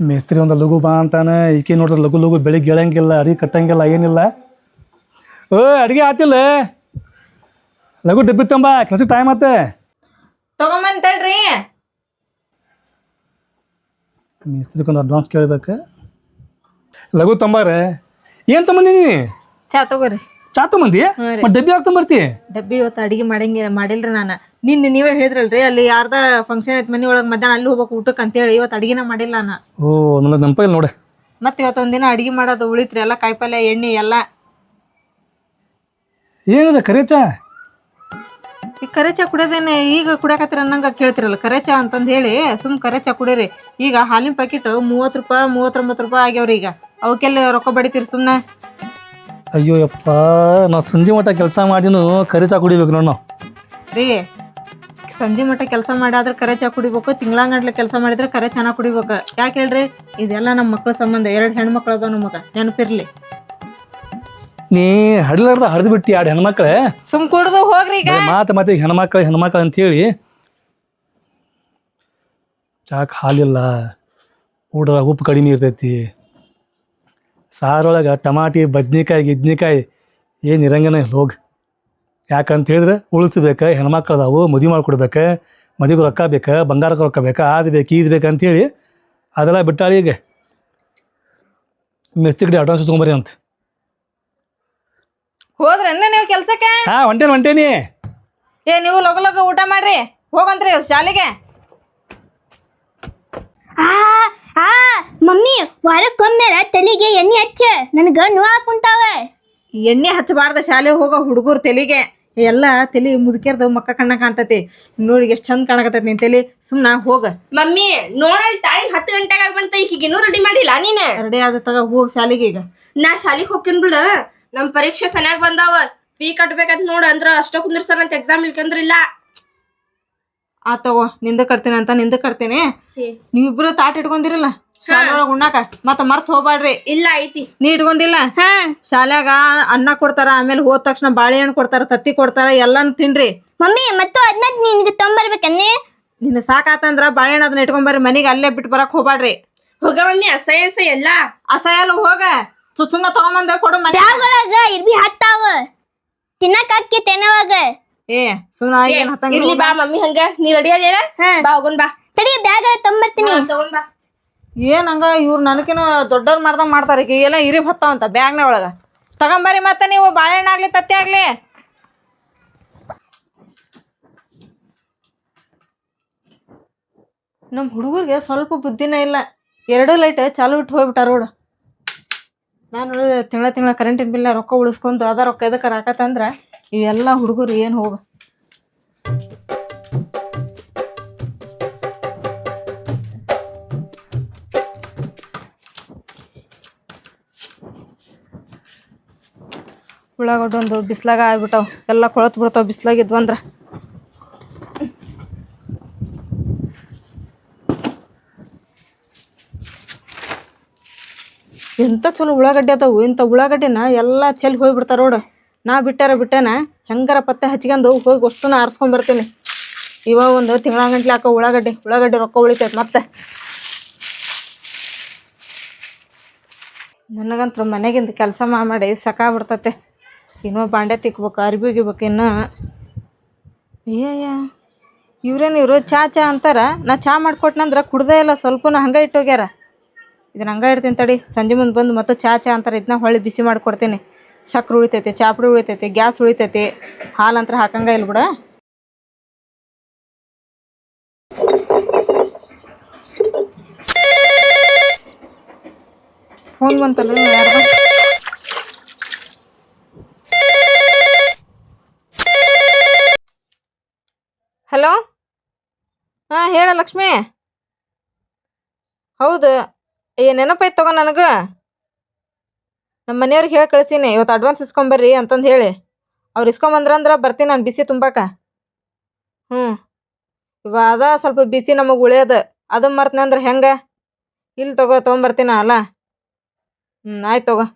ಮೇಸ್ತ್ರಿ ಒಂದು ಲಘು ಬಾ ಅಂತಾನೆ. ಈಕೆ ನೋಡ್ರಿ ಲಘು ಲಘು ಬೆಳಿಗ್ಗೆ ಹೇಳಂಗಿಲ್ಲ ಅಡಿಗೆ ಕಟ್ಟಂಗಿಲ್ಲ ಏನಿಲ್ಲ. ಓ ಅಡಿಗೆ ಆತಿಲ್ಲ. ಲಘು ಡಬ್ಬಿ ತಂಬ ಕೆಲಸ ಟೈಮ್ ಆತ. ತಗೊಂಬಂದ್ ತಡ್ರಿ. ಮೇಸ್ತ್ರಿಗೊಂದು ಅಡ್ವಾನ್ಸ್ ಕೇಳಬೇಕು ಲಘು ತಂಬಾರ. ಏನು ತಂಬಂದಿನಿ? ಚಾ ತಗೋರಿ. ಚಾ ಮಂದಿ? ಡಬ್ಬಿ ಯಾಕೆ ಬರ್ತಿ? ಡಬ್ಬಿ ಇವತ್ತು ಅಡಿಗೆ ಮಾಡಂಗಿಲ್ಲ ಮಾಡಿಲ್ರಿ ನಾನು. ನಿನ್ನೆ ನೀವೇ ಹೇಳಿದ್ರಲ್ರಿ ಅಲ್ಲಿ ಯಾರ್ದ ಫಂಕ್ಷನ್ ಐತ್ ಮನಿ ಒಳಗ್ ಮಧ್ಯಾಹ್ನ ಅಲ್ಲಿ ಹೋಗ್ಬೇಕು ಊಟಕ್ಕೆ ಅಂತೇಳಿ. ಇವತ್ತು ಅಡಿಗೆನ ಮಾಡಿಲ್ಲ ನಾನು. ಓ ನನಗೆ ನೆನಪಾಗಿಲ್ಲ ನೋಡಿ. ಮತ್ತೆ ಇವತ್ತೊಂದಿನ ಅಡಿಗೆ ಮಾಡೋದು ಉಳಿತ್ರಿ ಎಲ್ಲ ಕಾಯಿಪಲ್ಯ ಎಣ್ಣೆ ಎಲ್ಲ. ಏನದ ಕರೆ ಚಾ? ಈ ಕರೆ ಚಾ ಕುಡಿಯೋದೇನೆ ಈಗ ಕುಡಿಯಕತ್ತಿರ ಅನ್ನಂಗ ಕೇಳ್ತಿರಲ್ಲ. ಕರೆ ಅಂತಂದ ಅಂತಂದು ಹೇಳಿ ಸುಮ್ ಕರೆ ಚಾ ಕುಡೀರಿ. ಈಗ ಹಾಲಿನ ಪ್ಯಾಕೆಟ್ ಮೂವತ್ತು ರೂಪಾಯಿ ಮೂವತ್ತೊಂಬತ್ತು ರೂಪಾಯಿ ಆಗ್ಯಾವ್ರಿ ಈಗ. ಅವಕ್ಕೆಲ್ಲ ರೊಕ್ಕ ಬಡಿತೀರಿ ಸುಮ್ಮನೆ ಅಯ್ಯೋ ಯಪ್ಪ ನಾ ಸಂಜೆ ಮಟ್ಟ ಕೆಲಸ ಮಾಡಿನೂ ಕರಿ ಚಾ ಕುಡಿಬೇಕು ನೋಡ್ ನಾವು. ರೀ ಸಂಜೆ ಮಟ್ಟ ಕೆಲಸ ಮಾಡಾದ್ರೆ ಕರೆ ಚಾ ಕುಡಿಬೇಕು ತಿಂಗಳಂಗಡ್ಲೆ ಕೆಲಸ ಮಾಡಿದ್ರೆ ಕರೆ ಚೆನ್ನಾಗಿ ಕುಡಿಬೇಕು. ಯಾಕೆ ಹೇಳ್ರಿ ಇದೆಲ್ಲ ನಮ್ಮ ಮಕ್ಳ ಸಂಬಂಧ ಎರಡು ಹೆಣ್ಮಕ್ಳು ಅದಾವ ನಮಗ ನೆನಪಿರ್ಲಿ. ನೀ ಹಡ್ಲಾರ್ದ ಹಡ್ದು ಬಿಟ್ಟಿ ಎರಡು ಹೆಣ್ಮಕ್ಳೆ? ಸುಮ್ ಕುಡ್ದು ಹೋಗ್ರಿ ಈಗ. ಮಾತು ಮತ್ತೆ ಹೆಣ್ಮಕ್ಳು ಹೆಣ್ಮಕ್ಳು ಅಂತೇಳಿ. ಚಾಕ್ ಹಾಲಿಲ್ಲ ಊಟದಾಗ ಉಪ್ಪು ಕಡಿಮೆ ಇರ್ತೈತಿ. ಸಾರೊಳಗೆ ಟಮಾಟಿ ಬದ್ನಿಕಾಯಿ ಗಿದ್ನಿಕಾಯಿ ಏನು ಇರಂಗನ ಹೋಗಿ ಯಾಕಂತ ಹೇಳಿದ್ರೆ ಉಳಿಸ್ಬೇಕು ಹೆಣ್ಮಕ್ಳು ಅದಾವು ಮದುವೆ ಮಾಡಿಕೊಡ್ಬೇಕು ಮದುವೆಗೆ ರೊಕ್ಕ ಬೇಕು ಬಂಗಾರಕ್ಕೆ ರೊಕ್ಕ ಬೇಕು ಅದು ಬೇಕು ಇದು ಬೇಕು ಅಂತೇಳಿ ಅದೆಲ್ಲ ಬಿಟ್ಟಾಳಿ ಈಗ. ಮೆಸ್ತಿ ಕಡೆ ಅಡ್ವಾನ್ಸ್ ತೊಗೊಂಬರಿ ಅಂತ. ಹೋದ್ರೆ ನೀವು ಕೆಲ್ಸಕ್ಕೆ? ಹಾಂ ಹೊಂಟೇನಿ ಹೊಂಟೇನಿ. ಏ ನೀವು ಲಗು ಲಗು ಊಟ ಮಾಡ್ರಿ. ಹೋಗಂತ್ರಿ ಶಾಲೆಗೆ. ಆ ಮಮ್ಮಿ ವಾರಕ್ಕೊಮ್ಮೆ ತಲೆಗೆ ಎಣ್ಣೆ ಹಚ್ಚ. ನನಗ ನೋವು ಕುಂತಾವ. ಎಣ್ಣೆ ಹಚ್ಚಬಾರ್ದ ಶಾಲೆ ಹೋಗೋ ಹುಡುಗರು ತಲೆಗೆ. ಎಲ್ಲ ತಲೆ ಮುದುಕೇರ್ದ ಮಕ್ಕ ಕಣ್ಣ ಕಾಣ್ತತಿ. ನೋಡಿ ಎಷ್ಟು ಚಂದ ಕಾಣಕತ್ತೈತಿ ನಿನ್ ತಲೆ. ಸುಮ್ಮನ ಹೋಗ. ಮಮ್ಮಿ ನೋಡಲ್ ಟೈಮ್ ಹತ್ತು ಗಂಟೆಗೆ ಬಂತ ಈಗ ಇನ್ನೂ ರೆಡಿ ಮಾಡಿಲ್ಲ ನೀನ್. ರೆಡಿ ಆದ ತಗ ಹೋಗ ಶಾಲೆಗೆ ಈಗ. ನಾ ಶಾಲೆಗೆ ಹೋಗ್ತೀನಿ ಬಿಡ. ನಮ್ಮ ಪರೀಕ್ಷೆ ಸರಿಯಾಗಿ ಬಂದಾವ. ಫೀ ಕಟ್ಬೇಕಂತ ನೋಡ ಅಂದ್ರ ಅಷ್ಟೋ ಕುಂದಿರ್ಸಾರ ಅಂತ ಎಕ್ಸಾಮ್ ಇಲ್ಕಂದ್ರಿಲ್ಲ ಆ ತಗೋ ನಿಂದ ಕಟ್ತೀನಿ ಅಂತ ನಿಂದ ಕಟ್ತೀನಿ. ನೀವಿಬ್ರು ತಾಟ್ ಇಟ್ಕೊಂಡಿರಲ್ಲ? ಶಾಲೆ ಒಳಗ ಉಣ್ಣಾಕ. ಮತ್ತ ಮರ್ತ್ ಹೋಗ್ಬ್ಯಾಡ್ರಿ. ಇಲ್ಲ ಐತಿ. ನೀ ಇಟ್ಕೊಂಡಿಲ್ಲ? ಹಾ. ಶಾಲ್ಯಾಗ ಅನ್ನ ಕೊಡ್ತಾರ ಆಮೇಲೆ ಹೋದ ತಕ್ಷಣ ಬಾಳೆಹಣ್ಣು ಕೊಡ್ತಾರ ತತ್ತಿ ಕೊಡ್ತಾರ ಎಲ್ಲಾನು ತಿನ್ರಿ. ಮಮ್ಮಿ ಮತ್ತು ಅದನ್ನ ನಿನ್ಗೆ ತೊಂಬರ್ಬೇಕನ್ನೇ? ನಿನ್ನ ಸಾಕಾತಂದ್ರ ಬಾಳೆಹಣ್ಣು ಅದನ್ನ ಇಟ್ಕೊಂಬರ್ರಿ ಮನೆಗೆ ಅಲ್ಲೇ ಬಿಟ್ಟು ಬರಕ್ ಹೋಗ್ಬ್ಯಾಡ್ರಿ. ಹೋಗ ಮಮ್ಮಿ ಅಸಹ್ಯ ಅಸಹ್ಯ ಎಲ್ಲ. ಅಸಹ್ಯಲ್ಲ ಹೋಗ. ಸುಸುಮ್ಮ ತಗೊಂಬಂದ ಕೊಡು ಮನೆ ಇರ್ಬಿ ಹತ್ತಾವ ತಿನ್ನಕ್ಕೆ ತೆನವಾಗ. ಏ ಸುಮ್ನ ಏನ್ ಇರ್ಲಿ ಬಾ ಮಮ್ಮಿ ಹಂಗ? ನೀ ರೆಡಿ ಅದೇನ? ಬಾ ಹೋಗೋಣ ಬಾ. ತಡಿ ಬ್ಯಾಗ್ ತೊಂಬರ್ತೀನಿ ತಗೊಂಡ್ ಬಾ. ಏನ್ ಹಂಗ ಇವ್ರು ನನಕಿನ ದೊಡ್ಡವ್ರು ಮಾಡ್ದಂಗ ಮಾಡ್ತಾರ ಈಗ ಎಲ್ಲ ಇರಿ ಹತ್ತಾವಂತ ಬ್ಯಾಗ್ನ ಒಳಗ. ತಗೊಂಬರಿ ಮತ್ತೆ ನೀವು ಬಾಳೆಹಣ್ಣ ಆಗ್ಲಿ ತತ್ತಿ ಆಗ್ಲಿ. ನಮ್ಮ ಹುಡುಗರಿಗೆ ಸ್ವಲ್ಪ ಬುದ್ಧಿನೇ ಇಲ್ಲ. ಎರಡು ಲೈಟ್ ಚಾಲು ಇಟ್ಟು ಹೋಗ್ಬಿಟ್ಟಾರ ರೋಡ್ ನಾನು ತಿಂಗಳ ತಿಂಗಳ ಕರೆಂಟಿನ ಬಿಲ್ ರೊಕ್ಕ ಉಳಿಸ್ಕೊಂಡು ಅದ ರೊಕ್ಕ ಎದಕ್ಕೆ ಹಾಕತ್ತಂದ್ರ ಇವೆಲ್ಲ ಹುಡುಗರು ಏನು ಹೋಗ ಉಳ್ಳಾಗಡ್ಡೊಂದು ಬಿಸ್ಲಾಗ ಆಗ್ಬಿಟ್ಟವು. ಎಲ್ಲ ಕೊಳತ್ ಬಿಡ್ತಾವ ಬಿಸ್ಲಾಗ ಇದ್ವು ಎಂಥ ಚಲೋ ಉಳ್ಳಾಗಡ್ಡಿ ಅದಾವು. ಇಂಥ ಉಳ್ಳಾಗಡ್ಡಿನ ಎಲ್ಲ ಚೆಲ್ಲಿ ಹೋಗ್ಬಿಡ್ತಾರ ನೋಡು ನಾ ಬಿಟ್ಟಾರ ಬಿಟ್ಟೇನ? ಹೆಂಗಾರ ಪತ್ತೆ ಹಚ್ಕೊಂಡು ಹೋಗಿ ಅಷ್ಟು ಆರಿಸ್ಕೊಂಡ್ ಬರ್ತೀನಿ. ಇವಾಗ ಒಂದು ತಿಂಗಳಂಗಂಟ್ಲೆ ಹಾಕೋ ಉಳ್ಳಾಗಡ್ಡೆ ಉಳ್ಳಾಗಡ್ಡೆ ರೊಕ್ಕ ಉಳಿತೈತೆ ಮತ್ತೆ. ನನಗಂತೂ ಮನೆಗಿಂದ ಕೆಲಸ ಮಾಡಿ ಸಾಕಾಗ್ಬಿಡ್ತತೆ ಇನ್ನೂ ಬಾಂಡೆ ತಿಕ್ಬೇಕು, ಅರ್ಬಿ ಒಗಿಬೇಕು ಇನ್ನು. ಅಯ್ಯಯ್ಯ ಇವ್ರೇನು ಇವರು ಚಾ ಚಾ ಅಂತಾರ? ನಾ ಚಾ ಮಾಡಿಕೊಟ್ನಂದ್ರೆ ಕುಡ್ದೇ ಇಲ್ಲ, ಸ್ವಲ್ಪನೂ ಹಂಗೆ ಇಟ್ಟೋಗ್ಯಾರ. ಇದನ್ನ ಹಂಗೆ ಇಡ್ತೀನಿ ತಡಿ, ಸಂಜೆ ಮುಂದೆ ಬಂದು ಮತ್ತೆ ಚಾ ಚಾ ಅಂತಾರೆ, ಇದನ್ನ ಹೊಳ್ಳಿ ಬಿಸಿ ಮಾಡಿಕೊಡ್ತೀನಿ. ಸಕ್ರೆ ಉಳಿತೈತೆ, ಚಾಪುಡಿ ಉಳಿತೈತೆ, ಗ್ಯಾಸ್ ಉಳಿತೈತೆ. ಹಾಲು ಅಂತ್ರ ಹಾಕಂಗ ಇಲ್ಲ ಬಿಡ. ಫೋನ್ ಬಂತಲ್ಲ ಹಲೋ? ಹಾಂ, ಹೇಳ ಲಕ್ಷ್ಮಿ. ಹೌದು, ಏ ನೆನಪೈತೆ ತಗೋ ನನಗೆ. ನಮ್ಮ ಮನೆಯವ್ರಿಗೆ ಹೇಳಿ ಕಳಿಸೀನಿ, ಇವತ್ತು ಅಡ್ವಾನ್ಸ್ ಇಸ್ಕೊಂಬರ್ರಿ ಅಂತಂದು ಹೇಳಿ. ಅವ್ರು ಇಸ್ಕೊಂಬಂದ್ರಂದ್ರೆ ಬರ್ತೀನಿ ನಾನು ಬಿಸಿ ತುಂಬಾಕ. ಹ್ಞೂ ಇವ ಅದ ಸ್ವಲ್ಪ ಬಿಸಿ ನಮಗೆ ಉಳಿಯೋದು. ಅದು ಮರ್ತನೆ ಅಂದ್ರೆ ಹೆಂಗೆ? ಇಲ್ಲಿ ತಗೋ, ತೊಗೊಂಬರ್ತೀನ ಅಲ್ಲ? ಹ್ಞೂ ಆಯ್ತು ತಗೋ.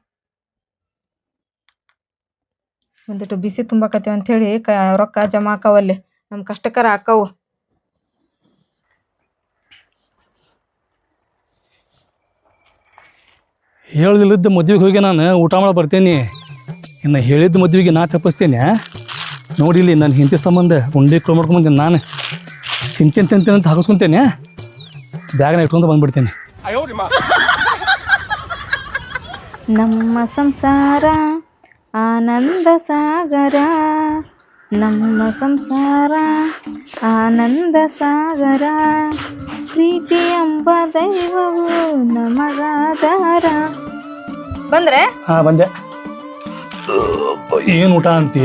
ಒಂದಿಟ್ಟು ಬಿಸಿ ತುಂಬಾಕತ್ತೀವಿ ಅಂಥೇಳಿ ಕ ರೊಕ್ಕ ಜಮಾ ಆಕಾವಲ್ಲಿ ನಮ್ಮ ಕಷ್ಟಕರ ಆಕಾವು ಹೇಳಿಲ್ಲದ ಮದ್ವೆಗೆ ಹೋಗಿ ನಾನು ಊಟ ಮಾಡಿ ಬರ್ತೇನೆ. ಇನ್ನು ಹೇಳಿದ ಮದ್ವೆಗೆ ನಾ ತಪ್ಪಿಸ್ತೇನೆ. ನೋಡಿಲಿ ನನ್ನ ಹಿಂತಿ ಸಂಬಂಧ ಉಂಡೆ ಕ್ರೋ ಮಾಡ್ಕೊಂಬಂದೇನೆ ನಾನು. ತಿಂತೇನೆ ತಿಂತೇನೆ ಅಂತ ಹಾಕಿಸ್ಕೊಂತೇನೆ. ಬ್ಯಾಗ್ನ ಇಟ್ಕೊಂಡು ಬಂದ್ಬಿಡ್ತೇನೆ. ನಮ್ಮ ಸಂಸಾರ ಆನಂದ ಸಾಗರ. ನಮ್ಮ ಸಂಸಾರ ಆನಂದ ಸಾಗರ. ಪ್ರೀತಿ ಎಂಬ ದೈವವು ನಮಗಾದಾರ. ಬಂದ್ರೆ? ಹಾ ಬಂದೆ. ಏನು ಊಟ ಅಂತಿ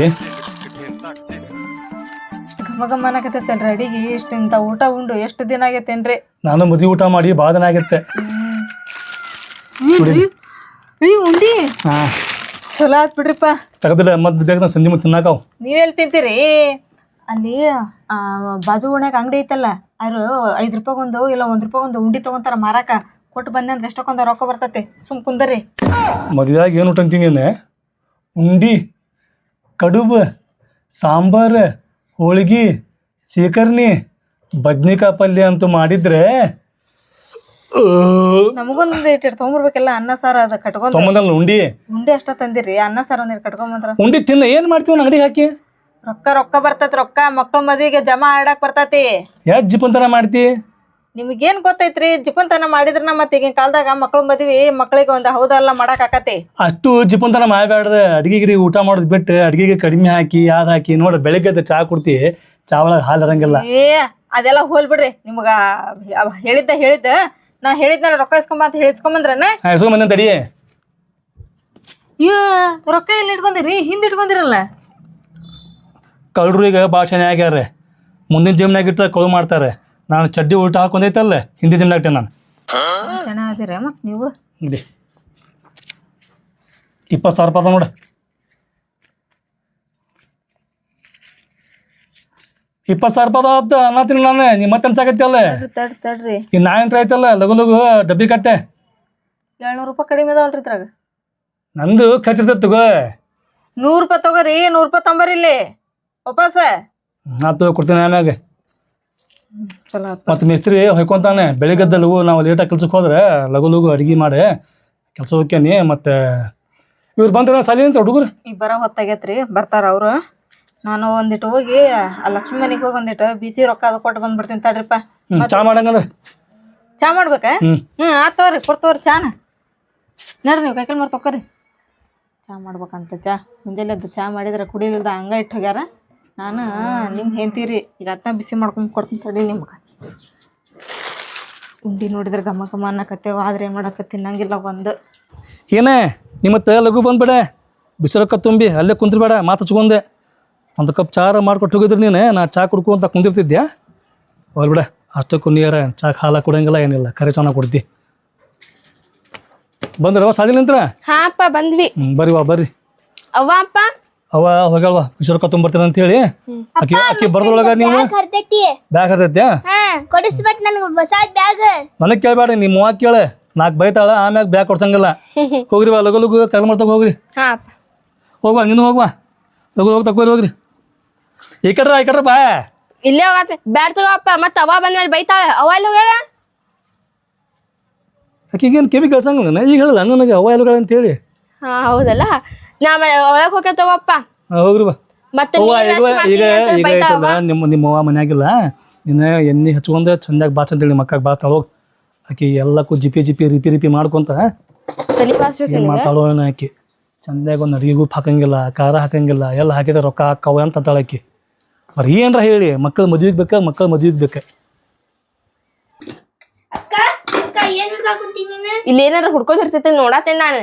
ಘಮ ಘಮ ಅನ್ನಕತ್ತೈತೇನ್ರಿ ಅಡಿಗೆ? ಎಷ್ಟು ಇಂಥ ಊಟ ಉಂಡು ಎಷ್ಟು ದಿನ ಆಗೈತೇನ್ರಿ? ನಾನು ಮದುವೆ ಊಟ ಮಾಡಿ ಭಾಳ ದಿನ ಆಗತ್ತೆ ಈ ಉಂಡಿ? ಹಾಂ. ಚಲೋ ಆತ್ ಬಿಡ್ರಿಪ್ಪ. ತೆಗೆದಿಲ್ಲ ಮದ್ದು ಬೇಕು ಸಂಜೆ ಮತ್ತೆ ತಿನ್ನಾಕವು ನೀವೆಲ್ಲಿ ತಿಂತೀರಿ? ಅಲ್ಲಿ ಆ, ಬಾಜು ಓಣ್ಯಾಗ ಅಂಗಡಿ ಐತಲ್ಲ ಅವ್ರು ಐದು ರೂಪಾಯಿಗೊಂದು ಇಲ್ಲ ಒಂದು ರೂಪಾಯಿಗೊಂದು ಉಂಡಿ ತೊಗೊಂತಾರ ಮಾರಾಕ. ಕೊಟ್ಟು ಬಂದೆ ಅಂದ್ರೆ ಎಷ್ಟಕ್ಕೊಂದು ರೊಕ್ಕ ಬರ್ತತೆ? ಸುಮ್ ಕುಂದರಿ. ಮದುವೆಯಾಗ ಏನು ಊಟ ಅಂತೀನಿ ಉಂಡಿ ಕಡುಬು ಸಾಂಬಾರು ಹೋಳ್ಗಿ ಸೀಕರ್ಣಿ ಬದ್ನಿಕಾಯಿ ಪಲ್ಯ ಅಂತ ಮಾಡಿದ್ರೆ ನಮಗೊಂದ್ ಇಟ್ಟು ತೊಗೊಂಬರ್ಬೇಕೆಲ್ಲ ಅನ್ನ ಸಾರ ಅದ ಕಟ್ಕೊಂಡ್. ತೊಂಬಂದಲ್ಲ ಉಂಡಿ? ಉಂಡಿ ಅಷ್ಟ ತಂದಿರಿ ಅನ್ನ ಸಾರ ಒಂದಿಟ್ಟು ಕಟ್ಕೊಂಬಂದ್ರ ಉಂಡಿ ತಿನ್ನ ಏನು ಮಾಡ್ತೀವಿ ಅಂಗಡಿ ಹಾಕಿ? ರೊಕ್ಕ ರೊಕ್ಕ ಬರ್ತೈತಿ ರೊಕ್ಕ ಮಕ್ಳ ಮದ್ವೆಗೆ ಜಮಾ ಆಡಕ್ ಬರ್ತೈತಿ. ಯಾಕೆ ಜಿಪಂತನ ಮಾಡ್ತಿ? ನಿಮ್ಗೇನ್ ಗೊತ್ತೈತ್ರಿ ಜಿಪಂತನ ಮಾಡಿದ್ರ ನಮ್ಮ ಈಗಿನ ಕಾಲದಾಗ ಮಕ್ಳ ಮದ್ವಿ ಮಕ್ಳಿಗೆ ಒಂದು ಹೌದಲ್ಲ ಮಾಡಕ್ ಆಕತಿ. ಅಷ್ಟು ಜಿಪಂತನ ಮಾಡಬೇಡ್ದ ಅಡಿಗೆಗಿರಿ ಊಟ ಮಾಡೋದು ಬಿಟ್ಟು ಅಡಿಗೆಗೆ ಕಡಿಮೆ ಹಾಕಿ ಯಾವ್ದು ಹಾಕಿ ನೋಡಿ ಬೆಳಗ್ಗೆ ಚಹಾ ಚಾ ಕುಡ್ತಿ ಚಾ ಒಳಗೆ ಹಾಲು ಇರಂಗಿಲ್ಲ ಏ ಅದೆಲ್ಲ ಹೋಲ್ ಬಿಡ್ರಿ ನಿಮ್ಗ ಅವ್ ಹೇಳಿದ್ದ ಹೇಳಿದ್ದ. ನಾ ಹೇಳಿದ್ನಲ್ಲ ರೊಕ್ಕ ಇಸ್ಕೊಂಬ ಅಂತ ಹೇಳಿಸ್ಕೊಂಬಂದ್ರನ? ಹೆಸರು ತಡಿ. ಇವ್ ರೊಕ್ಕ ಎಲ್ಲಿ ಇಟ್ಕೊಂಡಿರಿ ಹಿಂದ್ ಇಟ್ಕೊಂಡಿರಲ್ಲ? ಕಳ್ಳರು ಈಗ ಭಾಳ ಚೆನ್ನಾಗಿ ಆಗ್ಯಾರ ಮುಂದಿನ ಜಿಮ್ನಾಗ ಇಟ್ಟರೆ ಕಳು ಮಾಡ್ತಾರೆ. ನಾನು ಚಡ್ಡಿ ಉಲ್ಟಾ ಹಾಕೊಂಡೈತಲ್ಲ ಹಿಂದಿ ಜಿಮ್ನಾಗ ಇಟ್ಟೆ ನಾನು. ನೀವು? ಇಲ್ಲಿ ಇಪ್ಪತ್ತು ಸಾವಿರ ರೂಪಾಯಿ ನೋಡ ನೋಡು. ಇಪ್ಪತ್ತು ಸಾವಿರ ರೂಪಾಯಿ ಅದ ಅನ್ನತ್ತೀನಿ ನಾನು ನಿಮ್ಮ ಮತ್ತೆ ಅನ್ಸಾಕತ್ತಿ ಅಲ್ಲ? ತಡ್ರಿ ತಡ್ರಿ ಈ ನಾಯಂತ್ರ ಐತಲ್ಲ ಲಗು ಲಗು ಡಬ್ಬಿ ಕಟ್ಟೆ. ಏಳ್ನೂರು ರೂಪಾಯಿ ಕಡಿಮೆ ಅದಾವಲ್ರಿ ಇದ್ರಾಗ. ನಂದು ಖರ್ಚು ಇರ್ತೈತೆ ತಗೋ. ನೂರು ರೂಪಾಯಿ ತಗೋರಿ ನೂರು ರೂಪಾಯಿ ತೊಂಬರಿ ವಾಪಸ್ ಆತು ಕೊಡ್ತೀನಿ ಆಮ್ಯಾಗ. ಚಲೋ ಆತ್. ಮತ್ತು ಮಿಸ್ತ್ರಿ ಹೊಯ್ಕೊಂತಾನೆ. ಬೆಳಿಗ್ಗೆದ್ದಲ್ವು ನಾವು ಲೇಟಾಗಿ ಕೆಲ್ಸಕ್ಕೆ ಹೋದ್ರೆ ಲಘು ಲಘು ಅಡುಗೆ ಮಾಡಿ ಕೆಲಸ ಹೋಗ್ಯಾನಿ. ಮತ್ತು ಇವ್ರು ಬಂದ್ರೆ ಸಾಲಿ ಅಂತ ಹುಡುಗರು? ಈಗ ಬರೋ ಹೊತ್ತಾಗೈತ್ರಿ ಬರ್ತಾರ ಅವರು. ನಾನು ಒಂದಿಟ್ಟು ಹೋಗಿ ಆ ಲಕ್ಷ್ಮಿ ಮನೆಗೆ ಹೋಗಿ ಒಂದಿಟ್ಟು ಬಿಸಿ ರೊಕ್ಕ ಅದು ಕೊಟ್ಟು ಬಂದ್ಬಿಡ್ತೀನಿ ತಡ್ರಿಪ್ಪ. ಚಾ ಮಾಡಂಗಂದ್ರೆ? ಚಾ ಮಾಡ್ಬೇಕಾ? ಹ್ಞೂ ಹ್ಞೂ ಆತ್ ತಗೋರಿ ಕೊಡ್ತವ್ರಿ ಚಾನ. ನೋಡ್ರಿ ನೀವು ಕೈಕಲ್ ಮಾಡಿ ರೀ ಚಾ ಮಾಡ್ಬೇಕಂತ ಚಾ. ಮುಂಜಾನೆ ಎದ್ದು ಚಾ ಮಾಡಿದ್ರೆ ಕುಡಿಲಿಲ್ಲದ ಹಂಗ ಇಟ್ಟು ಹೋಗ್ಯಾರ. ನಾನು ನಿಮ್ಮ ಹೆಂತೀರಿ ಈಗ ಅತ್ತ ಬಿಸಿ ಮಾಡ್ಕೊಂಡು ಕೊಡ್ತೀನಿ ತಡಿ ನಿಮ್ಗೆ. ಉಂಡಿ ನೋಡಿದ್ರೆ ಘಮ ಘಮ ಅನ್ನಕತ್ತೇವ ಆದ್ರೆ ಏನು ಮಾಡಕ್ಕೆ ತಿನ್ನಂಗಿಲ್ಲ ಒಂದು. ಏನೇ ನಿಮ್ಮತ್ತ ಲಘು ಬಂದ್ಬೇಡ. ಬಿಸಿರೊಕ್ಕ ತುಂಬಿ ಅಲ್ಲೇ ಕುಂತಿರ್ಬೇಡ ಮಾತು ಹಚ್ಕೊಂಡೆ. ಒಂದು ಕಪ್ ಚಾರ ಮಾಡ್ಕೊಟ್ಟು ಹೋಗಿದ್ರೆ ನೀನು ನಾ ಚಾ ಕುಡ್ಕೊಂತ ಕುಂದಿರ್ತಿದ್ಯಾ? ಹೋಲ್ ಬಿಡ ಅಷ್ಟಕ್ಕೂ ನೀರ ಚಾ ಹಾಲ ಕೊಡಂಗಿಲ್ಲ ಏನಿಲ್ಲ ಕರೆ ಚೆನ್ನಾಗಿ ಕೊಡ್ತಿ ಬಂದ್ರವ ಸಾದಿಲ್ಲ ನಿಂತ್ರ? ಹಾ ಅಪ್ಪ ಬಂದ್ವಿ. ಹ್ಞೂ ಬರ್ರಿ ವಾ ಬರ್ರಿ ಅವ್ವ ಅಪ್ಪ? ಅವ ಹೋಗ್ಯಾಳ್ವ ಬಿಸಿರೊಕ್ಕ ತುಂಬಿರ್ತೀನಿ ಅಂತ ಹೇಳಿ ಆಕಿ ಆಕಿ ಬರ್ದೊಳಗ ನೀವು? ಬ್ಯಾಗ್ ಹರ್ತೈತಿ ಬ್ಯಾಗ್ ಹತ್ತೈತ್ಯಾ ಹಾ ಕೊಡಿಸ್ಬೇಕು ನನಗೆ ಹೊಸ ಬ್ಯಾಗ್. ನನಗೆ ಕೇಳಬೇಡ ಕೇಳ. ನಾಲ್ಕು ಬೈತಾಳ ಆಮ್ಯಾಗ ಬ್ಯಾಗ್ ಕೊಡ್ಸಂಗಿಲ್ಲ. ಹೋಗ್ರಿ ಬಾ ಲಗು ಲಗು ಕಲ್ ಮಾಡ್ತಾ ಹೋಗ್ರಿ. ಹೋಗ್ವಾ ನೀನು ಹೋಗ್ವಾ. ಲಗು ಹೋಗಿ ತಗೋರಿ ಹೋಗ್ರಿ. ಈ ಕಡ್ರ ಈ ಕಡ್ರ ಬಾ. ಇಲ್ಲೇ ಹೋಗತ್ತೆ ಬ್ಯಾಡ್ ತಗೋಪ್ಪ ಮತ್ತೆ ಅವ ಬಂದ್ಮೇಲೆ ಬೈತಾಳ. ಅವ ಎಲ್ಲಿ ಹೋಗ್ಯಾಳ? ಆಕಿಗೇನು ಕಿವಿ ಕೇಳ್ಸಂಗಿಲ್ಲ ಈಗ ಹೇಳಲ್ಲ ನನಗೆ ಅವ ಎಲ್ಲಗಳ ಅಂತೇಳಿ. ಹಾ ಹೌದಲ್ಲ? ನಾ ಒಳಗೆ ಹೋಗ್ಯ ತಗೋಪ್ಪ ಹಾಂ ಹೋಗ್ರಿ ಬಾ. ಮತ್ತೆ ಅವ್ವ ನೀನ್ ಈಗ ಅಷ್ಟ್ ಈಗ ಮಾಡ್ತೀನಿ ಅಂತ ಈಗ. ಐತಲ್ಲ ನಿಮ್ಮ ನಿಮ್ಮ ಅವ್ವ ಮನ್ಯಾಗಿಲ್ಲ. ನಿನ್ನ ಎಣ್ಣೆ ಹಚ್ಕೊಂಡ ಚಂದಾಗಿ ಬಾಚ್ ಅಂತೇಳಿ ಮಕ್ಕಾಗ ಬಾಚ್ತಾಳ ಹೋಗಿ ಆಕಿ ಎಲ್ಲಕ್ಕೂ ಜಿಪಿ ಜಿಪಿ ರಿಪಿ ರಿಪಿ ಮಾಡ್ಕೊಂತ ತಲಿ ಬಾಸ್ಬೇಕು ಏನು ಮಾಡ್ತಾಳೋ ಏನೋ ಆಕಿ. ಚಂದಾಗ ಒಂದು ಅಡಿಗೆಗೂ ಹಾಕಂಗಿಲ್ಲ ಖಾರ ಹಾಕಂಗಿಲ್ಲ ಎಲ್ಲ ಹಾಕಿದ್ರೆ ರೊಕ್ಕ ಹಾಕವ ಅಂತ ಅಂತಾಳ ಆಕಿ. ಬರೀ ಏನ್ರ ಹೇಳಿ ಮಕ್ಕಳು ಮದುವೆಗೆ ಬೇಕಾ ಮಕ್ಕಳು ಮದುವೆಗೆ ಬೇಕ? ಅಕ್ಕ ಅಕ್ಕ ಏನ್ ಹುಡ್ಕಾಕುಂತೀನಿ ನೀನು? ಇಲ್ಲಿ ಏನಾರ ಹುಡ್ಕೋದಿರ್ತೈತೆ ನೋಡತ್ತೇನೆ ನಾನು.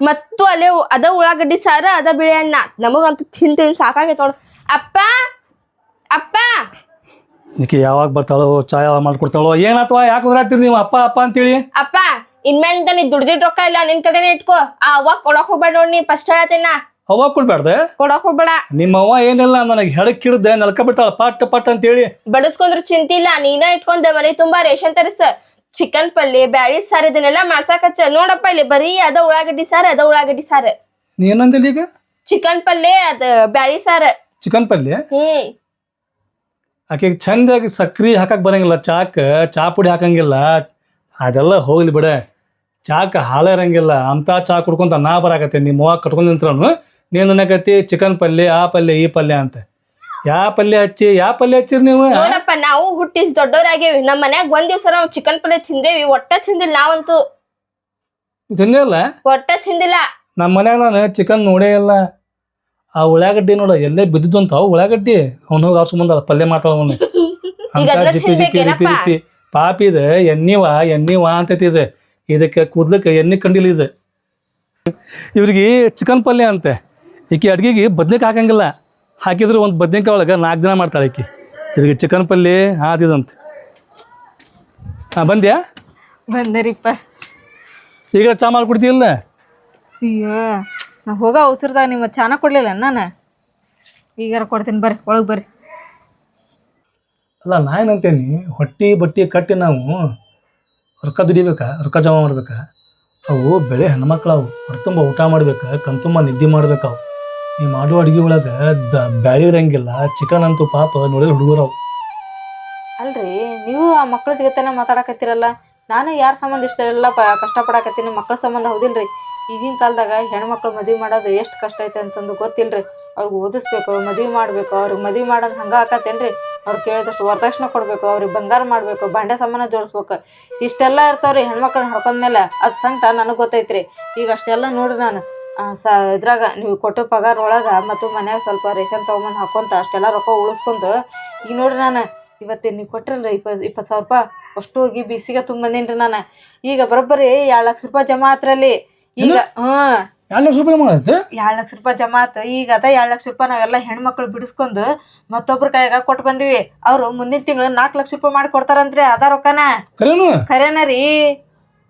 ಮತ್ತು ಅಲ್ಲೇ ಅದ ಉಳ್ಳಾಗಡ್ಡಿ ಸಾರ ಅದ ಬಿಳಿ ಅನ್ನ ನಮಗಂತೂ ತಿನ್ ಸಾಕಾಗೈತೆ ನೋಡು ಅಪ್ಪ ಅಪ್ಪ. ಈಕಿ ಯಾವಾಗ ಬರ್ತಾಳೋ ಚಾಯ್ ಮಾಡ್ಕೊಡ್ತಾಳೋ ಏನಾತವ ಯಾಕೆ ಹೋದ್ರಾಗ್ತೀರಿ ನೀವು? ಅಪ್ಪ ಅಪ್ಪ ಅಂತೇಳಿ? ಅಪ್ಪ ಇನ್ಮೇಲಿಂದ ನೀ ದುಡ್ದಿದ್ ರೊಕ್ಕ ಇಲ್ಲ ನಿನ್ ಕಡೆನೇ ಇಟ್ಕೋ. ಆ ಅವ್ವ ಕೊಡಕ್ ಹೋಗ್ಬೇಡ ನೋಡಿ ನೀ ಫಸ್ಟ್ ಹೇಳತ್ತೇನ ಅವ್ವ ಕೊಡ್ಬೇಡ್ದೆ ಕೊಡಕ್ ಹೋಗ್ಬೇಡ. ನಿಮ್ಮ ಅವ್ವ ಏನಿಲ್ಲ ನನಗೆ ಹೆಡಕ್ ಹಿಡ್ದೆ ನಲ್ಕ ಬಿಡ್ತಾಳ ಪಟ್ ಪಟ್ ಅಂತೇಳಿ. ಬಡಸ್ಕೊಂಡ್ರು ಚಿಂತಿಲ್ಲ ನೀನ ಇಟ್ಕೊಂಡೆ ಮನೆ ತುಂಬಾ ರೇಷನ್ ತರಿಸ. ಚಿಕನ್ ಪಲ್ಲೆ ಬ್ಯಾಳಿ ಸಾರು ಇದನ್ನೆಲ್ಲ ಮಾಡ್ಸಾಕಚ್ಚ ನೋಡಪ್ಪ ಇಲ್ಲಿ ಬರೀ ಅದ ಉಳ್ಳಾಗಡ್ಡಿ ಸಾರು ಅದ ಉಳ್ಳಾಗಡ್ಡಿ ಸಾರ್. ನೀ ಏನಂದಿಲ್ಲ ಈಗ? ಚಿಕನ್ ಪಲ್ಲೆ ಅದ ಬ್ಯಾಳಿ ಸಾರು. ಚಿಕನ್ ಪಲ್ಯ ಹ್ಮ್. ಆಕೆಗೆ ಚಂದಾಗಿ ಸಕ್ರಿ ಹಾಕಕ್ ಬರಂಗಿಲ್ಲ ಚಾಕ್ ಚಾ ಪುಡಿ ಹಾಕಂಗಿಲ್ಲ. ಅದೆಲ್ಲ ಹೋಗ್ಲಿ ಬಿಡ. ಚಾಕ್ ಹಾಲ ಇರಂಗಿಲ್ಲ. ಅಂತ ಚಾ ಕುಡ್ಕೊಂತ ನಾ ಬರಾಕತ್ತೆ ನಿಮ್ಮ ಕಟ್ಕೊಂಡ್ ನಿಂತ್ರನು ನೀನು ಅನ್ನಕತ್ತಿ ಚಿಕನ್ ಪಲ್ಯ ಆ ಪಲ್ಯ ಈ ಪಲ್ಯ ಅಂತ. ಯಾ ಪಲ್ಯ ಹಚ್ಚಿ ಯಾ ಪಲ್ಯ ಹಚ್ಚಿರಿ ನೀವು? ನೋಡಪ್ಪ ನಾವು ಹುಟ್ಟಿಸ್ ದೊಡ್ಡೋರಾಗೇವಿ ನಮ್ಮ ಮನ್ಯಾಗ ಒಂದ್ ದಿವ್ಸ ನಾವು ಚಿಕನ್ ಪಲ್ಯ ತಿಂದೇವಿ. ಒಟ್ಟ ತಿಂದಿಲ್ಲ ನಾವಂತೂ. ತಿಂದಿಲ್ಲ ಇಲ್ಲ ಒಟ್ಟ ತಿಂದಿಲ್ಲ. ನಮ್ಮ ಮನ್ಯಾಗ ನಾನು ಚಿಕನ್ ನೋಡೇ ಇಲ್ಲ. ಆ ಉಳ್ಳಾಗಡ್ಡಿ ನೋಡ ಎಲ್ಲೇ ಬಿದ್ದಿದ್ದು ಅಂತ ಅವು ಉಳ್ಳಾಗಡ್ಡಿ. ಅವ್ನು ಹೋಗಿ ಅವ್ರ ಸಂಬಂಧ ಪಲ್ಯ ಮಾಡ್ತಾಳ ಅವನು. ಈಗ ಅಂತ ಅದ್ನ ಜಿಪಿ ಜಿಪಿ ರಿಪಿ ತಿನ್ಬೇಕೇನಪ್ಪ? ರಿಪಿ ಪಾಪ ಇದು ಎಣ್ಣಿವ ಎಣ್ಣಿವ ಅಂತೈತಿ ಇದು. ಇದಕ್ಕೆ ಕೂದ್ಲಕ್ಕೆ ಎಣ್ಣೆ ಕಂಡಿಲ್ಲ ಇದು. ಇವ್ರಿಗೆ ಚಿಕನ್ ಪಲ್ಯ ಅಂತೆ. ಈಕೆ ಅಡ್ಗೆಗೆ ಬದ್ನೆಕ್ ಹಾಕಂಗಿಲ್ಲ. ಹಾಕಿದ್ರೆ ಒಂದು ಬದ್ನೆಕಾಯಿ ಒಳಗೆ ನಾಲ್ಕು ದಿನ ಮಾಡ್ತಾಳೆ ಆಕಿ. ಇದ್ರಿಗೆ ಚಿಕನ್ ಪಲ್ಯ ಆದಿದಂತೆ ಹಾಂ ಬಂದ್ಯಾ? ಬಂದರಿಪ್ಪ. ಈಗ ಚಾ ಮಾಡ್ಕೊಡ್ತೀಯಲ್ಲ ಅಯ್ಯೋ ನಾ ಹೋಗೋ ಅವಸರದಾಗ ನಿಮ್ಮ ಚಾನ ಕೊಡ್ಲಿಲ್ಲ ನಾನು ಈಗಾರ ಕೊಡ್ತೀನಿ ಬರ್ರಿ ಒಳಗೆ ಬರ್ರಿ. ಅಲ್ಲ ನಾ ಏನಂತೇನಿ ಹೊಟ್ಟಿ ಬಟ್ಟಿ ಕಟ್ಟಿ ನಾವು ರೊಕ್ಕ ದುಡಿಬೇಕಾ ರೊಕ್ಕ ಜಮಾ ಮಾಡ್ಬೇಕಾ? ಅವು ಬೆಳೆ ಹೆಣ್ಮಕ್ಳು ಅವು. ಹೊರತುಂಬ ಊಟ ಮಾಡ್ಬೇಕು ಕಣ್ತುಂಬ ನಿದ್ದೆ ಮಾಡ್ಬೇಕು ಅವು. ನೀವು ಮಾಡೋ ಅಡಿಗೆ ಒಳಗೆ ದ ಚಿಕನ್ ಅಂತೂ ಪಾಪ ನೋಡಿದ್ರೆ ಹುಡುಗರು ಅಲ್ರಿ, ನೀವು ಆ ಮಕ್ಳ ಜೊತೆನ ಮಾತಾಡಕತ್ತೀರಲ್ಲ, ನಾನು ಯಾರ ಸಂಬಂಧ ಇಷ್ಟೆಲ್ಲ ಪ ಕಷ್ಟಪಡಕತ್ತೀನಿ, ಮಕ್ಳ ಸಂಬಂಧ ಹೌದಿಲ್ರಿ. ಈಗಿನ ಕಾಲದಾಗ ಹೆಣ್ಮಕ್ಳು ಮದುವೆ ಮಾಡೋದು ಎಷ್ಟು ಕಷ್ಟ ಐತೆ ಅಂತಂದು ಗೊತ್ತಿಲ್ರಿ. ಅವ್ರಿಗೆ ಓದಿಸ್ಬೇಕು, ಮದುವೆ ಮಾಡಬೇಕು, ಅವ್ರಿಗೆ ಮದುವೆ ಮಾಡೋದು ಹಂಗೆ ಆಕತ್ತೇನ್ರಿ. ಅವ್ರು ಕೇಳಿದಷ್ಟು ವರದಕ್ಷಿಣೆ ಕೊಡ್ಬೇಕು, ಅವ್ರಿಗೆ ಬಂಗಾರ ಮಾಡಬೇಕು, ಬಾಂಡೆ ಸಾಮಾನು ಜೋಡಿಸ್ಬೇಕು. ಇಷ್ಟೆಲ್ಲ ಇರ್ತಾವ್ರಿ ಹೆಣ್ಮಕ್ಳನ್ನ ಹೊಡ್ಕೊಂಡ್ಮೇಲೆ, ಅದು ಸಂಕಟ ನನಗೆ ಗೊತ್ತೈತ್ರಿ. ಈಗ ಅಷ್ಟೆಲ್ಲ ನೋಡ್ರಿ ನಾನು. ಸ ಇದ್ರಾಗ ನೀವು ಕೊಟ್ಟ ಪಗಾರ ಒಳಗೆ ಮತ್ತು ಮನ್ಯಾಗ ಸ್ವಲ್ಪ ರೇಷನ್ ತೊಗೊಂಬಂದು ಹಾಕೊಂತ ಅಷ್ಟೆಲ್ಲ ರೊಕ್ಕ ಉಳಿಸ್ಕೊಂಡು ಈಗ ನೋಡ್ರಿ ನಾನು ಇವತ್ತೇ ನೀವು ಕೊಟ್ರಲ್ರಿ ಇಪ್ಪತ್ತು ಇಪ್ಪತ್ತು ಸಾವಿರ ರೂಪಾಯಿ ಅಷ್ಟು ಹೋಗಿ ಬಿಸಿಗೆ ತುಂಬಂದೇನ್ರಿ ನಾನು. ಈಗ ಬರೋಬ್ಬರಿ ಎರಡು ಲಕ್ಷ ರೂಪಾಯಿ ಜಮಾ ಆತ್ರಲ್ಲಿ ಈಗ ಹ್ಞೂ ಎರಡು ಲಕ್ಷ ರೂಪಾಯಿ ಮಾಡತ್ತೆ ಎರಡು ಲಕ್ಷ ರೂಪಾಯಿ ಜಮಾ ಆತು ಈಗ ಅದ ಎರಡು ಲಕ್ಷ ರೂಪಾಯಿ ನಾವೆಲ್ಲ ಹೆಣ್ಮಕ್ಳು ಬಿಡಿಸ್ಕೊಂಡು ಮತ್ತೊಬ್ರ ಕೈಯಾಗ ಕೊಟ್ಟು ಬಂದಿವಿ. ಅವರು ಮುಂದಿನ ತಿಂಗಳು ನಾಲ್ಕು ಲಕ್ಷ ರೂಪಾಯಿ ಮಾಡಿ ಕೊಡ್ತಾರಂತ್ರಿ ಅದ ರೊಕ್ಕನ. ಕರೇನ? ಖರೇನ ರೀ.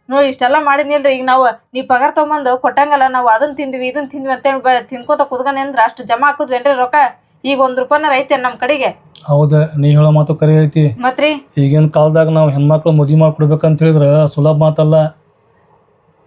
ನೋಡಿ ಇಷ್ಟೆಲ್ಲ ಮಾಡಿದ್ನಿಲ್ರಿ. ಈಗ ನಾವು ನೀ ಪಗಾರ ತೊಗೊಂಬಂದು ಕೊಟ್ಟಂಗಲ್ಲ ನಾವು ಅದನ್ನ ತಿಂದ್ವಿ ಇದನ್ನ ತಿಂದ್ವಿ ಅಂತೇಳಿ ಬ ತಿನ್ಕೋತ ಕುತ್ಕೊಂಡ್ ಅಂದ್ರೆ ಅಷ್ಟು ಜಮಾ ಹಾಕುದ್ವೇನ್ರಿ ರೊಕ್ಕ? ಈಗ ಒಂದ್ ರೂಪಾಯಿನಾರ ಐತೆ ನಮ್ಮ ಕಡೆಗೆ. ಹೌದ ನೀ ಹೇಳೋ ಮಾತು ಕರೆ ಐತಿ. ಮತ್ರಿ? ಈಗಿನ ಕಾಲದಾಗ ನಾವು ಹೆಣ್ಮಕ್ಳು ಮದುವೆ ಮಾಡ್ಕೊಡ್ಬೇಕಂತ ಹೇಳಿದ್ರೆ ಸುಲಭ ಮಾತಲ್ಲ.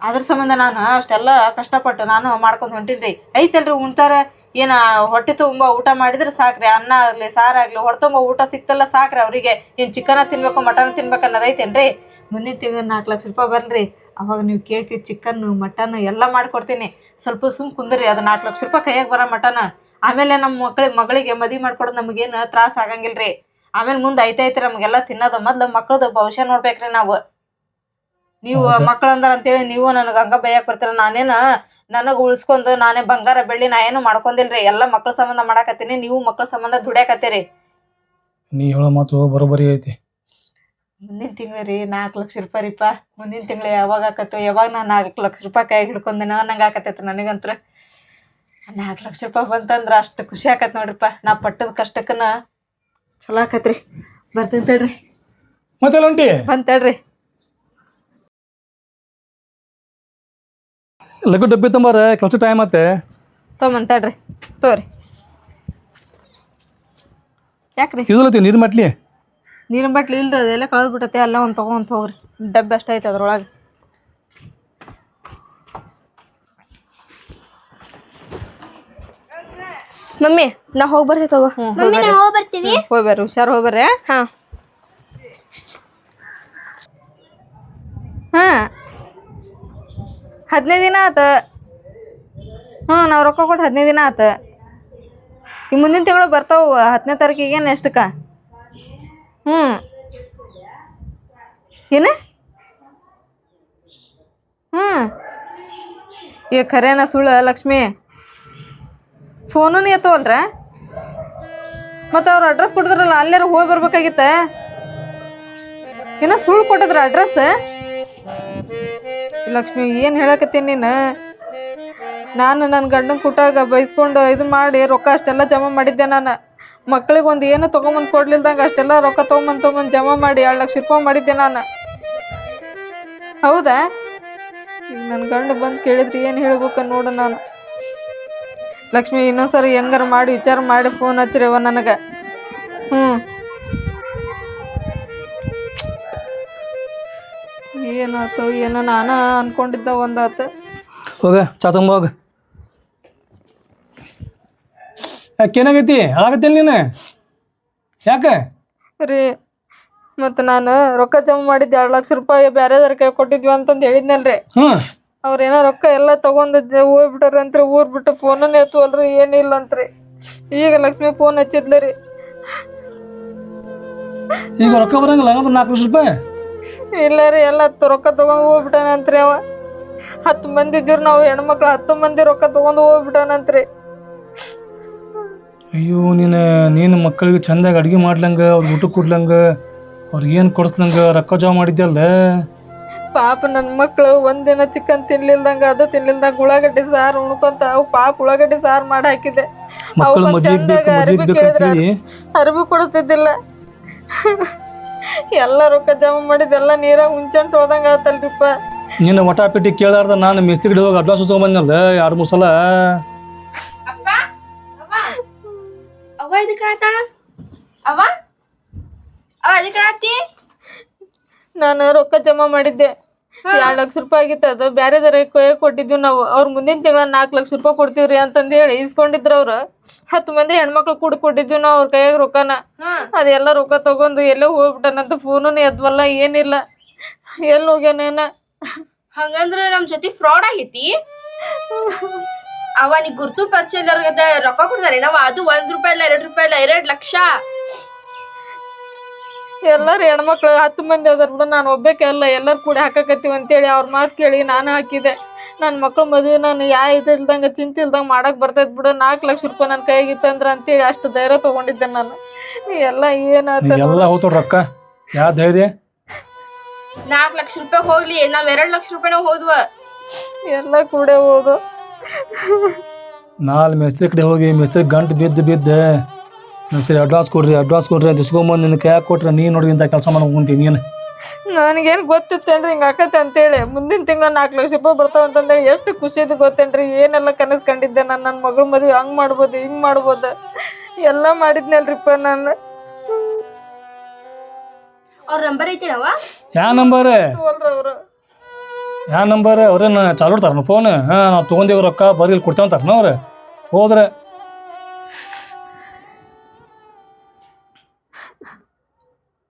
ಅದ್ರ ಸಂಬಂಧ ನಾನು ಅಷ್ಟೆಲ್ಲ ಕಷ್ಟಪಟ್ಟು ನಾನು ಮಾಡ್ಕೊಂಡು ಹೊಂಟಿನ್ರಿ. ಐತಲ್ರಿ ಉಣ್ತಾರ? ಏನ ಹೊಟ್ಟೆ ತುಂಬ ಊಟ ಮಾಡಿದ್ರೆ ಸಾಕ್ರಿ, ಅನ್ನ ಆಗ್ಲಿ ಸಾರಾಗಲಿ ಹೊಟ್ಟೆ ತುಂಬ ಊಟ ಸಿಕ್ತಲ್ಲ ಸಾಕ್ರಿ ಅವರಿಗೆ. ಏನು ಚಿಕನ ತಿನ್ಬೇಕು ಮಟನ್ ತಿನ್ಬೇಕು ಅನ್ನೋದೈತೇನ್ರಿ ಮುಂದಿನ ತಿಂಗಳು ನಾಲ್ಕು ಲಕ್ಷ ರೂಪಾಯಿ ಬರ್ರಿ ಅವಾಗ ನೀವು ಕೇಳ್ಕಿ ಚಿಕನ್ ಮಟನ್ ಎಲ್ಲ ಮಾಡ್ಕೊಡ್ತೀನಿ. ಸ್ವಲ್ಪ ಸುಮ್ ಕುಂದ್ರಿ, ಅದು ನಾಲ್ಕು ಲಕ್ಷ ರೂಪಾಯಿ ಕೈಯಾಗ ಬರೋ ಮಟನ್ ಆಮೇಲೆ ನಮ್ಮ ಮಕ್ಳಿಗೆ ಮಗಳಿಗೆ ಮದುವೆ ಮಾಡ್ಕೊಡೋದು ನಮಗೇನು ತ್ರಾಸ ರೀ ಆಮೇಲೆ ಮುಂದೆ ಐತೈತೆ ನಮಗೆಲ್ಲ ತಿನ್ನೋದು. ಮೊದ್ಲು ಮಕ್ಳದ್ದು ಭವಿಷ್ಯ ನೋಡ್ಬೇಕ್ರಿ ನಾವು. ನೀವು? ಮಕ್ಳು ಅಂದಾರ ಅಂತೇಳಿ ನೀವು ನನಗೆ ಹಂಗ ಬೈಯಕ್ ಬರ್ತೀರ ನಾನೇನ ನನಗೆ ಉಳಿಸ್ಕೊಂಡು ನಾನೇ ಬಂಗಾರ ಬೆಳ್ಳಿ ನಾ ಏನು ಮಾಡ್ಕೊಂಡಿಲ್ರಿ ಎಲ್ಲ ಮಕ್ಳ ಸಂಬಂಧ ಮಾಡಾಕತ್ತೀನಿ ನೀವು ಮಕ್ಳ ಸಂಬಂಧ ದುಡಿಯಾಕತ್ತೀರಿ. ನೀ ಹೇಳೋ ಮಾತು ಬರೋಬರಿ ಐತಿ. ಮುಂದಿನ ತಿಂಗಳು ರೀ ನಾಲ್ಕು ಲಕ್ಷ ರೂಪಾಯಿ ರೀಪ ಮುಂದಿನ ತಿಂಗಳು ಯಾವಾಗ ಆಕತ್ತು ಯಾವಾಗ ನಾನು ನಾಲ್ಕು ಲಕ್ಷ ರೂಪಾಯಿ ಕೈ ಹಿಡ್ಕೊಂಡೆನೋ ನಂಗೆ ಆಕತ್ತೈತೆ ನನಗಂತ್ರ. ನಾಲ್ಕು ಲಕ್ಷ ರೂಪಾಯಿ ಬಂತಂದ್ರೆ ಅಷ್ಟು ಖುಷಿ ಆಕತ್ ನೋಡ್ರಿಪ್ಪ ನಾ ಪಟ್ಟದ ಕಷ್ಟಕ್ಕನ ಚಲೋ ಆಕತ್ರಿ. ಬರ್ತೀನಿ ತಡ್ರಿ ಮತ್ತೆ ಹೊಂಟಿ ಬಂತೇಳ್ರಿ. ಲಘು ಡಬ್ಬಿ ತುಂಬಾರ ಕೆಲಸ ಟೈಮ್ ಮತ್ತೆ ತೊಗೊಂಬಂತೇಳ್ರಿ ತೋರಿ ಯಾಕ್ರಿ? ಇದ್ರಲ್ಲತಿ ನೀರು ಮಟ್ಲಿ? ನೀರಿನ ಬಾಟ್ಲಿ ಇಲ್ರಿ ಅದೆಲ್ಲ ಕಳೆದು ಬಿಟ್ಟತೆ ಎಲ್ಲ ಒಂದು ತೊಗೊಂತ ಹೋಗ್ರಿ ಡಬ್ಬಿ ಅಷ್ಟೈತೆ ಅದ್ರೊಳಗೆ. ಮಮ್ಮಿ ನಾ ಹೋಗಿ ಬರ್ತೀವಿ ತಗೋ. ಮಮ್ಮಿ ನಾವು ಹೋಗಿ ಬರ್ತೀವಿ ಹೋಗಿ ಬರ್ರಿ ಹುಷಾರು ಹೋಗ್ಬರ್ರಿ ಹಾ. ಹಾಂ. ಹದಿನೈದು ದಿನ ಆತ. ಹ್ಞೂ, ನಾವು ರೊಕ್ಕ ಕೊಟ್ಟು ಹದಿನೈದು ದಿನ ಆತ. ಈ ಮುಂದಿನ ತಿಂಗಳು ಬರ್ತಾವ ಹತ್ತನೇ ತಾರೀಕಿಗೆ ನೆಕ್ಸ್ಟ್ಕ ಹ್ಞೂ. ಏನು? ಹ್ಞೂ. ಏ, ಖರೇನ ಸುಳ್ಳು, ಲಕ್ಷ್ಮಿ? ಫೋನು ಎತ್ತವಲ್ರ? ಮತ್ತು ಅವ್ರ ಅಡ್ರೆಸ್ ಕೊಟ್ಟಿದ್ರಲ್ಲ ಅಲ್ಲೇ ಹೋಗಿ ಬರ್ಬೇಕಾಗಿತ್ತ? ಏನೋ ಸುಳ್ಳು ಕೊಟ್ಟಿದ್ರ ಅಡ್ರೆಸ್ ಲಕ್ಷ್ಮಿ, ಏನು ಹೇಳಕತ್ತೀನಿ ನೀನು? ನಾನು ನನ್ನ ಗಂಡನ ಕುಟಾಗ ಬೈಸ್ಕೊಂಡು ಇದು ಮಾಡಿ ರೊಕ್ಕ ಅಷ್ಟೆಲ್ಲ ಜಮಾ ಮಾಡಿದ್ದೆ ನಾನು. ಮಕ್ಳಿಗೆ ಒಂದು ಏನು ತೊಗೊಂಬಂದು ಕೊಡ್ಲಿಲ್ದಂಗೆ ಅಷ್ಟೆಲ್ಲ ರೊಕ್ಕ ತೊಗೊಂಬಂದು ತೊಗೊಂಬಂದು ಜಮಾ ಮಾಡಿ ಎರಡು ಲಕ್ಷ ರೂಪಾಯಿ ಮಾಡಿದ್ದೆ ನಾನು. ಹೌದಾ? ಈಗ ನನ್ನ ಗಂಡ ಬಂದು ಕೇಳಿದ್ರಿ ಏನು ಹೇಳ್ಬೇಕು ನೋಡು ನಾನು. ಲಕ್ಷ್ಮಿ, ಇನ್ನೊಂದ್ಸರಿ ಹೆಂಗಾರ ಮಾಡಿ ವಿಚಾರ ಮಾಡಿ ಫೋನ್ ಹಚ್ಚಿರವ ನನಗೆ. ಹ್ಞೂ ಏನಾಯ್ತು ಏನೋ ನಾನು ಅನ್ಕೊಂಡಿದ್ದ ಒಂದಾತು. ಹೋಗ ಚಾ ತುಂಬ ಹೋಗ. ಯಾಕೇನಾಗೈತಿ ಆಗತ್ತೇನು ನೀನು? ಯಾಕೆ? ರೀ ಮತ್ತು ನಾನು ರೊಕ್ಕ ಜಮಾ ಮಾಡಿದ್ದೆ ಎರಡು ಲಕ್ಷ ರೂಪಾಯಿ ಬೇರೆದವ್ರ ಕೈ ಕೊಟ್ಟಿದ್ವಿ ಅಂತಂದು ಹೇಳಿದ್ನಲ್ರಿ ಅವ್ರು ಅವ್ರೇನೋ ರೊಕ್ಕ ಎಲ್ಲ ತಗೊಂಡ್ ಹೋಗ್ಬಿಟ್ರ ಹೋಗ್ಬಿಟ್ಟಾರಂತ್ರಿ ಊರ್ ಬಿಟ್ಟು ಫೋನನ್ನ ಎತ್ತುವಲ್ರಿ ಏನಿಲ್ಲ ಅಂತ್ರಿ ಈಗ ಲಕ್ಷ್ಮಿ ಫೋನ್ ಹಚ್ಚಿದ್ಲ ರೀ. ಈಗ ರೊಕ್ಕ ಬರಂಗಿಲ್ಲ ಹಂಗಂದ್ರೆ ನಾಲ್ಕು ಲಕ್ಷ ರೂಪಾಯಿ? ಇಲ್ಲ ರೀ ಎಲ್ಲ ಹತ್ತು ರೊಕ್ಕ ತಗೊಂಡು ಹೋಗ್ಬಿಟ್ಟಾನಂತ್ರಿ ಅವ. ಹತ್ತು ಮಂದಿ ಇದ್ದೀವಿ ನಾವು ಹೆಣ್ಮಕ್ಳು ಹತ್ತು ಮಂದಿ ರೊಕ್ಕ ತಗೊಂಡು ಹೋಗ್ಬಿಟ್ಟಾನಂತ್ರಿ. ಅಯ್ಯೋ ನೀನು ನೀನು ಮಕ್ಕಳಿಗೆ ಚಂದಾಗಿ ಅಡುಗೆ ಮಾಡ್ಲಂಗ ಅವ್ರ ಊಟ ಕೊಡ್ಲಂಗ ಅವ್ರಿಗೆ ಏನು ಕೊಡಿಸ್ಲಂಗ ರೊಕ್ಕ ಜಮಾ ಮಾಡಿದ್ಯಲ್ಲ? ಪಾಪ ನನ್ನ ಮಕ್ಕಳು ಒಂದಿನ ಚಿಕನ್ ತಿನ್ಲಿಲ್ದಂಗ ಅದು ತಿನ್ಲಿಲ್ದಂಗ ಉಳ್ಳಾಗಡ್ಡಿ ಸಾರು ಉಣ್ಕೊಂತ ಅವು ಪಾಪ ಉಳ್ಳಾಗಡ್ಡಿ ಸಾರು ಮಾಡಿ ಹಾಕಿದೆ ಮಕ್ಕಳು ಮದ್ವೆಗೆ ಬೇಕು ಮದ್ವೆಗೆ ಹೇಳಿ. ಕೊಡಿಸ್ತಿದ್ದಿಲ್ಲ. ಎಲ್ಲ ರೊಕ್ಕ ಜಮಾ ಎಲ್ಲ ನೀರ ಉಂಚಂತ ಹೋದಂಗ ಆತಲ್ರಿಪ್ಪ ನಿನ್ನ ಮಠ ಪೆಟ್ಟಿ ಕೇಳಾರ್ದ ನಾನು ಮಿಸ್ತ್ರಿ ಕಡೆ ಹೋಗಿ ಅಡ್ವಾನ್ಸ್ ಬಂದಲ್ಲ ಎರಡು ಮೂರು ಸಲ. ಅಪ್ಪ ಅವ್ವ. ಅವ್ವ ಇದಕ್ಕೆ ಆತಾಳ? ಅವ್ವ? ಅವ ಆತಿ? ನಾನು ರೊಕ್ಕ ಜಮಾ ಮಾಡಿದ್ದೆ. ಎರಡು ಲಕ್ಷ ರೂಪಾಯಿ ಆಗಿತ್ತು ಅದು. ಬೇರೆದರ ಕೈ ಕೊಟ್ಟಿದ್ವಿ ನಾವು. ಅವ್ರ ಮುಂದಿನ ತಿಂಗಳ ನಾಲ್ಕು ಲಕ್ಷ ರೂಪಾಯಿ ಕೊಡ್ತೀವ್ರಿ ಅಂತಂದ ಹೇಳಿ ಇಸ್ಕೊಂಡಿದ್ರ ಅವ್ರ. ಹತ್ತು ಮಂದಿ ಹೆಣ್ಮಕ್ಳು ಕೂಡ ಕೊಟ್ಟಿದ್ವಿ ನಾವು ಅವ್ರ ಕೈಯಾಗ ರೊಕ್ಕನ. ಅದೆಲ್ಲ ರೊಕ್ಕ ತಗೊಂಡು ಎಲ್ಲೋ ಹೋಗ್ಬಿಟ್ಟನಂತ ಫೋನು ಎದ್ವಲ್ಲ ಏನಿಲ್ಲ. ಎಲ್ಲಿ ಹೋಗ್ಯಾನೇನ ಹಂಗಂದ್ರ ನಮ್ ಜೊತೆ ಫ್ರಾಡ್ ಆಗೈತಿ. ಅವ ನೀ ಗುರ್ತು ಪರಿಚಯ ಇಲ್ಲರ್ಗದ ರೊಕ್ಕ ಕೊಡ್ತಾರೆ ನಾವ್ ಅದು ಒಂದ್ ರೂಪಾಯಿ ಇಲ್ಲ ಎರಡ್ ರೂಪಾಯಿ ಇಲ್ಲ ಎರಡ್ ಲಕ್ಷ. ಎಲ್ಲರೂ ಹೆಣ್ಮಕ್ಳು ಹತ್ತು ಮಂದಿ ಅದಾರ ಬಿಡು ನಾನು ಒಬ್ಬಾಕೆ ಅಲ್ಲ ಎಲ್ಲರೂ ಕೂಡಿ ಹಾಕಕತ್ತೀವಿ ಅಂತೇಳಿ ಅವ್ರ ಮಾತು ಕೇಳಿ ನಾನು ಹಾಕಿದೆ. ನನ್ನ ಮಕ್ಳು ಮದುವೆ ನಾನು ಯಾ ಇದಿಲ್ದಂಗೆ ಚಿಂತೆ ಇಲ್ದಂಗೆ ಮಾಡೋಕೆ ಬರ್ತೈತೆ ಬಿಡು ನಾಲ್ಕು ಲಕ್ಷ ರೂಪಾಯಿ ನನ್ನ ಕೈಗಿತ್ತಂದ್ರೆ ಅಂತೇಳಿ ಅಷ್ಟು ಧೈರ್ಯ ತೊಗೊಂಡಿದ್ದೆ ನಾನು. ಎಲ್ಲ ಏನಾಯ್ತು ಎಲ್ಲ ಹೋಗ್ತಾವ ರೊಕ್ಕ ಯಾವ ಧೈರ್ಯ? ನಾಲ್ಕು ಲಕ್ಷ ರೂಪಾಯಿ ಹೋಗ್ಲಿ ನಾವ್ ಎರಡ್ ಲಕ್ಷ ರೂಪಾಯಿನ ಹೋದ್ವ. ಎಲ್ಲ ಕೂಡ ಹೋದು. ನಾಲ್ ಮೇಸ್ತ್ರಿ ಕಡೆ ಹೋಗಿ ಮೇಸ್ತ್ರಿ ಗಂಟು ಬಿದ್ದು ಬಿದ್ದು ಮೇಸ್ತ್ರಿ ಅಡ್ವಾನ್ಸ್ ಕೊಡ್ರಿ ಅಡ್ವಾನ್ಸ್ ಕೊಡ್ರಿ ಅಂತ ಇಸ್ಕೊಂಬಂದು ನಿನ್ನ ಕೈಯಾಗ ಕೊಟ್ರೆ ನೀನು ನೋಡಿ ಇಂಥ ಕೆಲಸ ಮಾಡಿ ಹೋಗ್ತೀನಿ ನೀನು. ನನಗೇನು ಗೊತ್ತಿತ್ತೇನ್ರಿ ಹಿಂಗೆ ಆಕತ್ತೆ ಅಂತೇಳಿ. ಮುಂದಿನ ತಿಂಗಳು ನಾಲ್ಕು ಲಕ್ಷ ರೂಪಾಯಿ ಬರ್ತಾವ ಅಂತಂದೇಳಿ ಎಷ್ಟು ಖುಷಿ ಇದು ಗೊತ್ತೇನ್ರಿ? ಏನೆಲ್ಲ ಕನಸು ಕಂಡಿದ್ದೆ ನಾನು ನನ್ನ ಮಗಳ ಮದುವೆ ಹಂಗೆ ಮಾಡ್ಬೋದು ಹಿಂಗೆ ಮಾಡ್ಬೋದು. ಎಲ್ಲ ಮಾಡಿದ್ನಲ್ರಿಪ್ಪ ನಾನು. ಅವ್ರ ನಂಬರ್ ಐತಿನವ ಯಾವ ನಂಬರ್? ಅವರು ಯಾವ ನಂಬರ್? ಅವ್ರೇನು ಚಾಲು ಇಡ್ತಾರ ಫೋನ್ ಹಾಂ ನಾವು ತಗೊಂಡಿವ್ ರೊಕ್ಕ ಬರೀ ಇಲ್ಲಿ ಕೊಡ್ತೇವಂತಾರ ಅವ್ರು. ಹೋದ್ರೆ